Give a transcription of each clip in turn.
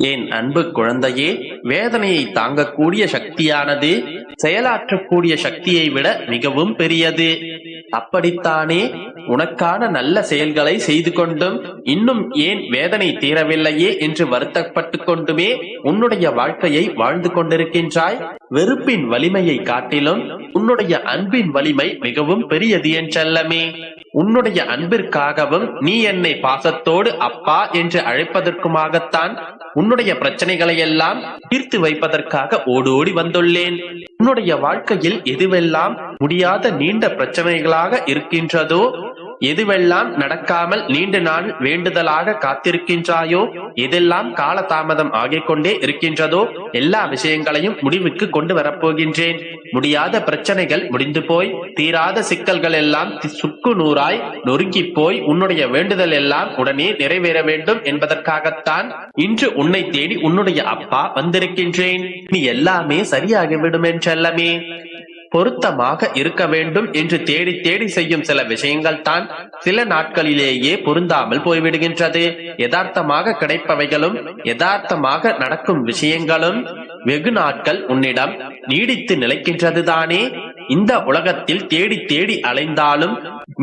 என் அன்பு குழந்தையே வேதனையை தாங்கக்கூடிய சக்தியானது செயலாற்றக்கூடிய சக்தியை விட மிகவும் பெரியது. அப்படித்தானே? உனக்கான நல்ல செயல்களை செய்து கொண்டும் இன்னும் ஏன் வேதனை தீரவில்லையே என்று வருத்தப்பட்டு கொண்டுமே உன்னுடைய வாழ்க்கையை வாழ்ந்து கொண்டிருக்கின்றாய்? வெறுப்பின் வலிமையை காட்டிலும் உன்னுடைய அன்பின் வலிமை மிகவும் பெரியது என்றல்லமே. உன்னுடைய அன்பிற்காகவும் நீ என்னை பாசத்தோடு அப்பா என்று அழைப்பதற்குமாகத்தான் உன்னுடைய பிரச்சனைகளை எல்லாம் தீர்த்து வைப்பதற்காக ஓடோடி வந்துள்ளேன். உன்னுடைய வாழ்க்கையில் எதுவெல்லாம் முடியாத நீண்ட பிரச்சனைகளாக இருக்கின்றதோ எதுவெல்லாம் நடக்காமல் நீண்ட நாள் வேண்டுதலாக காத்திருக்கின்றாயோ எதெல்லாம் காலதாமதம் ஆகிக் கொண்டே இருக்கின்றதோ எல்லா விஷயங்களையும் முடிவுக்கு கொண்டு வரப்போகின்றேன். முடியாத பிரச்சனைகள் முடிந்து போய் தீராத சிக்கல்கள் எல்லாம் சுக்கு நூறாய் நொறுங்கி போய் உன்னுடைய வேண்டுதல் எல்லாம் உடனே நிறைவேற வேண்டும் என்பதற்காகத்தான் இன்று உன்னை தேடி உன்னுடைய அப்பா வந்திருக்கின்றேன். நீ எல்லாமே சரியாகிவிடும் என்றல்லமே. பொருத்தமாக இருக்க வேண்டும் என்று தேடி தேடி செய்யும் சில விஷயங்கள் தான் சில நாட்களிலேயே பொருந்தாமல் போய்விடுகின்றது. யதார்த்தமாக கிடைப்பவைகளும் யதார்த்தமாக நடக்கும் விஷயங்களும் வெகு நாட்கள் உன்னிடம் நீடித்து நிலைக்கின்றது தானே இந்த உலகத்தில் தேடி தேடி அலைந்தாலும்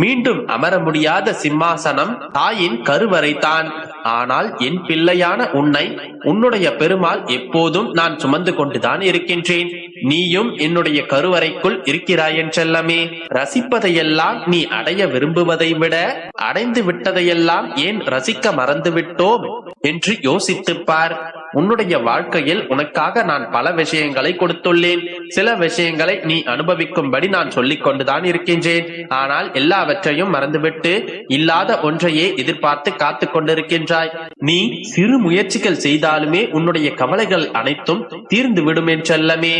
மீண்டும் அமர முடியாத சிம்மாசனம் தாயின் கருவறைதான். ஆனால் என் பிள்ளையான உன்னை உன்னுடைய பெருமாள் எப்போதும் நான் சுமந்து கொண்டுதான் இருக்கின்றேன். நீயும் என்னுடைய கருவறைக்குள் இருக்கிறாயன் செல்லமே. ரசிப்பதையெல்லாம் நீ அடைய விரும்புவதை விட அடைந்து விட்டதையெல்லாம் ஏன் ரசிக்க மறந்துவிட்டோம்? என்று யோசித்துப்பார் உன்னுடைய வாழ்க்கையில் உனக்காக நான் பல விஷயங்களை கொடுத்துள்ளேன். சில விஷயங்களை நீ அனுபவிக்கும்படி நான் சொல்லிக் கொண்டுதான் இருக்கின்றேன். ஆனால் எல்லாவற்றையும் மறந்துவிட்டு இல்லாத ஒன்றையே எதிர்பார்த்து காத்துக் கொண்டிருக்கின்றாய். நீ சிறு முயற்சிகள் செய்தாலுமே உன்னுடைய கவலைகள் அனைத்தும் தீர்ந்து விடும் என்றல்லமே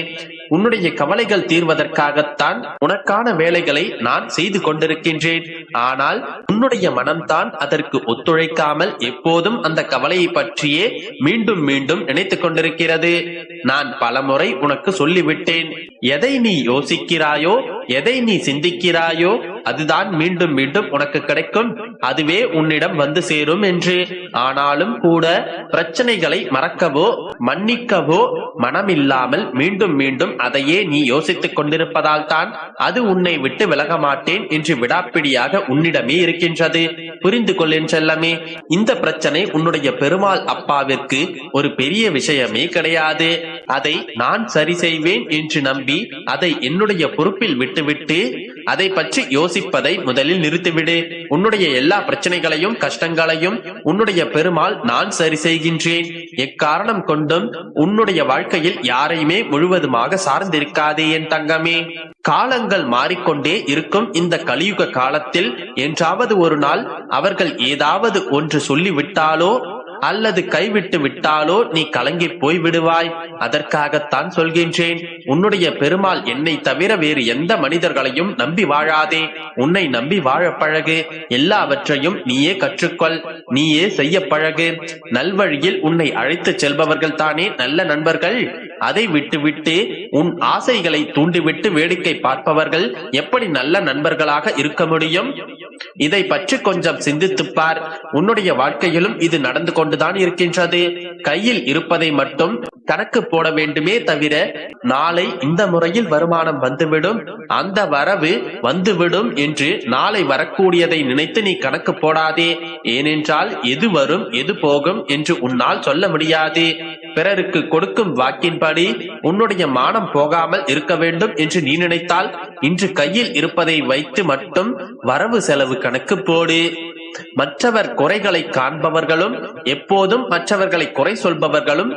உன்னுடைய கவலைகள் தீர்வதற்காகத்தான் உனக்கான வேலைகளை நான் செய்து கொண்டிருக்கின்றேன். ஆனால் உன்னுடைய மனம்தான் அதற்கு ஒத்துழைக்காமல் எப்போதும் அந்த கவலையை பற்றியே மீண்டும் மீண்டும் நினைத்துக் கொண்டிருக்கிறது. நான் பலமுறை உனக்கு சொல்லிவிட்டேன். எதை நீ யோசிக்கிறாயோ எதை நீ சிந்திக்கிறாயோ அதுதான் மீண்டும் மீண்டும் உனக்கு கிடைக்கும். அதுவே உன்னிடம் வந்து சேரும் என்று. ஆனாலும் கூட பிரச்சனைகளை மறக்கவோ மன்னிக்கவோ மனமில்லாமல் மீண்டும் மீண்டும் அதையே நீ யோசித்துக் கொண்டிருப்பதால் தான் அது உன்னை விட்டு விலக மாட்டேன் என்று விடாப்பிடியாக உன்னிடமே இருக்கின்றது. புரிந்து கொள்ளேன் செல்லமே. இந்த பிரச்சனை உன்னுடைய பெருமாள் அப்பாவிற்கு ஒரு பெரிய விஷயமே கிடையாது. அதை நான் சரி செய்வேன் என்று நம்பி அதை என்னுடைய பொறுப்பில் விட்டுவிட்டு அதை பற்றி யோசிப்பதை முதலில் நிறுத்திவிடு. உன்னுடைய எல்லா பிரச்சனைகளையும் கஷ்டங்களையும் உன்னுடைய பெருமாள் நான் சரி செய்கின்றேன். எக்காரணம் கொண்டும் உன்னுடைய வாழ்க்கையில் யாரையுமே முழுவதுமாக சார்ந்திருக்காதே என் தங்கமே. காலங்கள் மாறிக்கொண்டே இருக்கும் இந்த கலியுக காலத்தில் என்றாவது ஒரு நாள் அவர்கள் ஏதாவது ஒன்று சொல்லிவிட்டாலோ அல்லது கைவிட்டு விட்டாலோ நீ கலங்கி போய் விடுவாய். அதற்காகத்தான் சொல்கின்றேன். உன்னுடைய பெருமாள் என்னை தவிர வேறு எந்த மனிதர்களையும் நம்பி வாழாதே. உன்னை நம்பி வாழ பழகு. எல்லாவற்றையும் நீயே கற்றுக்கொள். நீயே செய்ய பழகு. நல்வழியில் உன்னை அழைத்து செல்பவர்கள் தானே நல்ல நண்பர்கள்? அதை விட்டுவிட்டு உன் ஆசைகளை தூண்டிவிட்டு வேடிக்கை பார்ப்பவர்கள் எப்படி நல்ல நண்பர்களாக இருக்க முடியும்? இதை பற்றி கொஞ்சம் சிந்தித்துப்பார். உன்னுடைய வாழ்க்கையிலும் இது நடந்து கொண்டுதான் இருக்கின்றது. கையில் இருப்பதை மட்டும் கணக்கு போட வேண்டுமே தவிர நாளை இந்த முறையில் வருமானம் வந்துவிடும். அந்த வரவு வந்துவிடும் என்று நாளை வரக்கூடியதை நினைத்து நீ கணக்கு போடாதே. ஏனென்றால் எது வரும் எது போகும் என்று உன்னால் சொல்ல முடியாது. பிறருக்கு கொடுக்கும் வாக்கின்படி உன்னுடைய மானம் போகாமல் இருக்க வேண்டும் என்று நீ நினைத்தால் இன்று கையில் இருப்பதை வைத்து மட்டும் வரவு செலவு கணக்கு போடு. மற்றவர் குறைகளை காண்பவர்களும் எப்போதும் மற்றவர்களை குறை சொல்பவர்களும்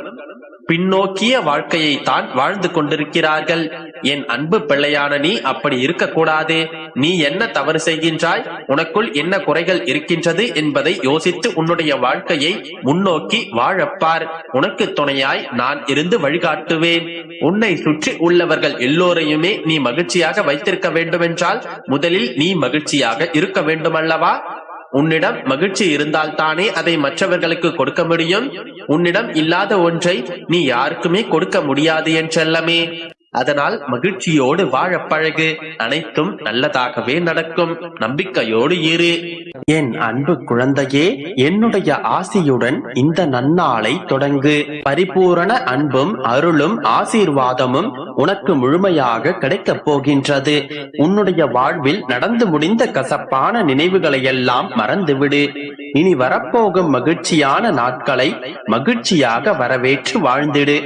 பின்னோக்கிய வாழ்க்கையை தான் வாழ்ந்து கொண்டிருக்கிறார்கள். என் அன்பு பிள்ளையான நீ அப்படி இருக்கக்கூடாது. நீ என்ன தவறு செய்கின்றாய்? உனக்குள் என்ன குறைகள் இருக்கின்றது என்பதை யோசித்து உன்னுடைய வாழ்க்கையை முன்னோக்கி வாழப்பார். உனக்கு துணையாய் நான் இருந்து வழிகாட்டுவேன். உன்னை சுற்றி உள்ளவர்கள் எல்லோரையுமே நீ மகிழ்ச்சியாக வைத்திருக்க வேண்டுமென்றால் முதலில் நீ மகிழ்ச்சியாக இருக்க வேண்டுமல்லவா? உன்னிடம் மகிழ்ச்சி இருந்தால் தானே அதை மற்றவர்களுக்கு கொடுக்க முடியும். உன்னிடம் இல்லாத ஒன்றை நீ யாருக்குமே கொடுக்க முடியாது என்றல்லமே அதனால் மகிழ்ச்சியோடு வாழ பழகு. அனைத்தும் நல்லதாகவே நடக்கும். நம்பிக்கையோடு இரு. என் அன்பு குழந்தையே என்னுடைய ஆசியுடன் இந்த நன்னாளை தொடங்கு. பரிபூரண அன்பும் அருளும் ஆசீர்வாதமும் உனக்கு முழுமையாக கிடைக்கப் போகின்றது. உன்னுடைய வாழ்வில் நடந்து முடிந்த கசப்பான நினைவுகளை எல்லாம் மறந்துவிடு. இனி வரப்போகும் மகிழ்ச்சியான நாட்களை மகிழ்ச்சியாக வரவேற்று வாழ்ந்திடு.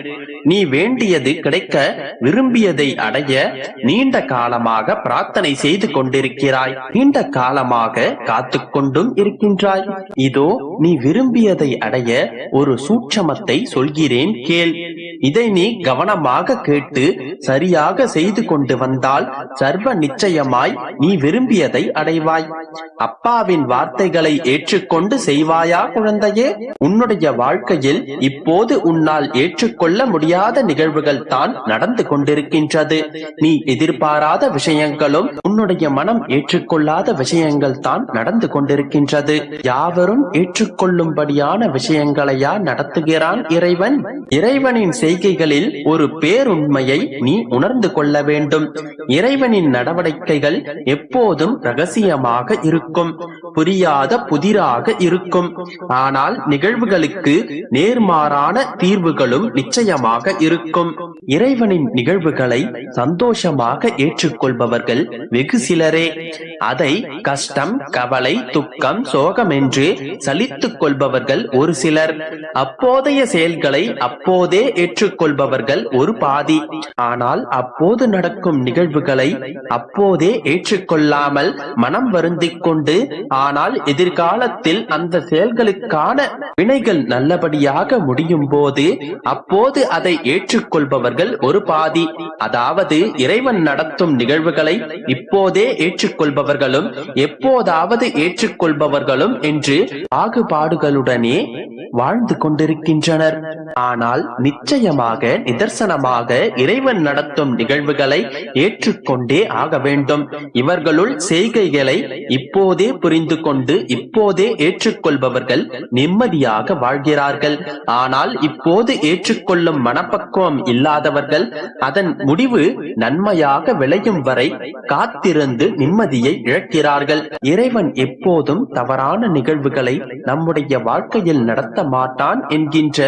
நீ வேண்டியது கிடைக்க விரும்பியதை அடைய நீண்ட காலமாக பிரார்த்தனை செய்து கொண்டிருக்கிறாய். நீண்ட காலமாக காத்து கொண்டும் இருக்கின்றாய். இதோ நீ விரும்பியதை அடைய ஒரு சூட்சமத்தை சொல்கிறேன் கேள். இதை நீ கவனமாக கேட்டு சரியாக செய்து கொண்டு வந்தால் சர்வ நிச்சயமாய் நீ விரும்பியதை அடைவாய். அப்பாவின் வார்த்தைகளை ஏற்றுக்கொண்டு செய்வாயா குழந்தையே? உன்னுடைய வாழ்க்கையில் இப்போது உன்னால் ஏற்றுக்கொள்ள முடியாத நிகழ்வுகள் தான் நடந்து கொண்டிருக்கின்றது. நீ எதிர்பாராத விஷயங்களும் உன்னுடைய மனம் ஏற்றுக்கொள்ளாத விஷயங்கள் தான் நடந்து கொண்டிருக்கின்றது. யாவரும் ஏற்றுக்கொள்ளும்படியான விஷயங்களையா நடத்துகிறான் இறைவன்? இறைவனின் செய்கைகளில் ஒரு பேருண்மையை நீ உணர்ந்து கொள்ள வேண்டும். இறைவனின் நடவடிக்கைகள் எப்போதும் ரகசியமாக இருக்கும். புரியாத புதிராக இருக்கும். ஆனால் நிகழ்வுகளுக்கு நேர்மாறான தீர்வுகளும் நிச்சயமாக இருக்கும். இறைவனின் நிகழ்வுகளை சந்தோஷமாக ஏற்றுக்கொள்பவர்கள் வெகு சிலரே. அதை கஷ்டம் கவலை துக்கம் சோகம் என்று சலித்துக் கொள்பவர்கள் ஒரு சிலர். அப்போதைய செயல்களை அப்போதே ஏற்றுக்கொள்பவர்கள் ஒரு பாதி. ஆனால் அப்போது நடக்கும் நிகழ்வுகளை அப்போதே ஏற்றுக்கொள்ளாமல் மனம் வருந்திக் கொண்டு ஆனால் எதிர்காலத்தில் அந்த செயல்களுக்கான வினைகள் நல்லபடியாக முடியும் போது அப்போது அதை அவர்கள் ஒரு பாதி. அதாவது இறைவன் நடத்தும் நிகழ்வுகளை இப்போதே ஏற்றுக்கொள்பவர்களும் எப்போதாவது ஏற்றுக்கொள்பவர்களும் என்று பாகுபாடுகளுடனே வாழ்ந்து கொண்டிருக்கின்றனர். ஆனால் நிச்சயமாக நிதர்சனமாக இறைவன் நடத்தும் நிகழ்வுகளை ஏற்றுக்கொண்டே ஆக வேண்டும். இவர்களுள் செய்கைகளை இப்போதே புரிந்து கொண்டு இப்போதே ஏற்றுக்கொள்பவர்கள் நிம்மதியாக வாழ்கிறார்கள். ஆனால் இப்போது ஏற்றுக்கொள்ளும் மனப்பக்குவம் இல்லாத இல்லாதவர்கள் அதன் முடிவு நன்மையாக விளையும் வரை காத்திருந்து நிம்மதியை இழக்கிறார்கள். இறைவன் எப்போதும் தவறான நிகழ்வுகளை நம்முடைய வாழ்க்கையில் நடத்த மாட்டான் என்கின்ற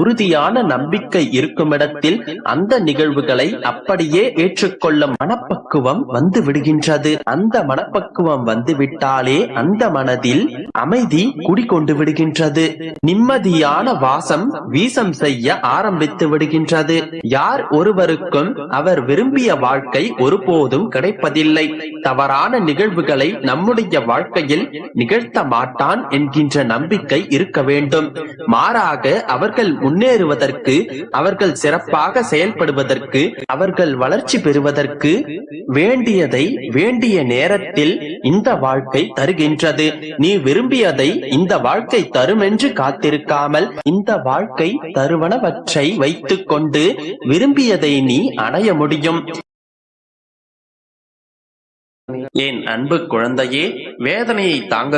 உறுதியான நம்பிக்கை இருக்குமிடத்தில் அந்த நிகழ்வுகளை அப்படியே ஏற்றுக்கொள்ளும் மனப்பக்குவம் வந்து விடுகின்றது. அந்த மனப்பக்குவம் வந்துவிட்டாலே அந்த மனதில் அமைதி குடிகொண்டு விடுகின்றது. நிம்மதியான வாசம் வீசம் செய்ய ஆரம்பித்து விடுகின்றது. யார் ஒருவருக்கும் அவர் விரும்பிய வாழ்க்கை ஒருபோதும் கிடைப்பதில்லை. தவறான நிகழ்வுகளை நம்முடைய வாழ்க்கையில் நிகழ்த்த மாட்டான் என்கின்ற நம்பிக்கை இருக்க வேண்டும். மாறாக அவர்கள் முன்னேறுவதற்கு அவர்கள் சிறப்பாக செயல்படுவதற்கு அவர்கள் வளர்ச்சி பெறுவதற்கு வேண்டியதை வேண்டிய நேரத்தில் இந்த வாழ்க்கை தருகின்றது. நீ விரும்பியதை இந்த வாழ்க்கை தரும் என்று காத்திருக்காமல் இந்த வாழ்க்கை தருவனவற்றை வைத்துக் கொண்டு விரும்பியதை நீ அடைய முடியும். என் அன்பு குழந்தையே வேதனையை தாங்க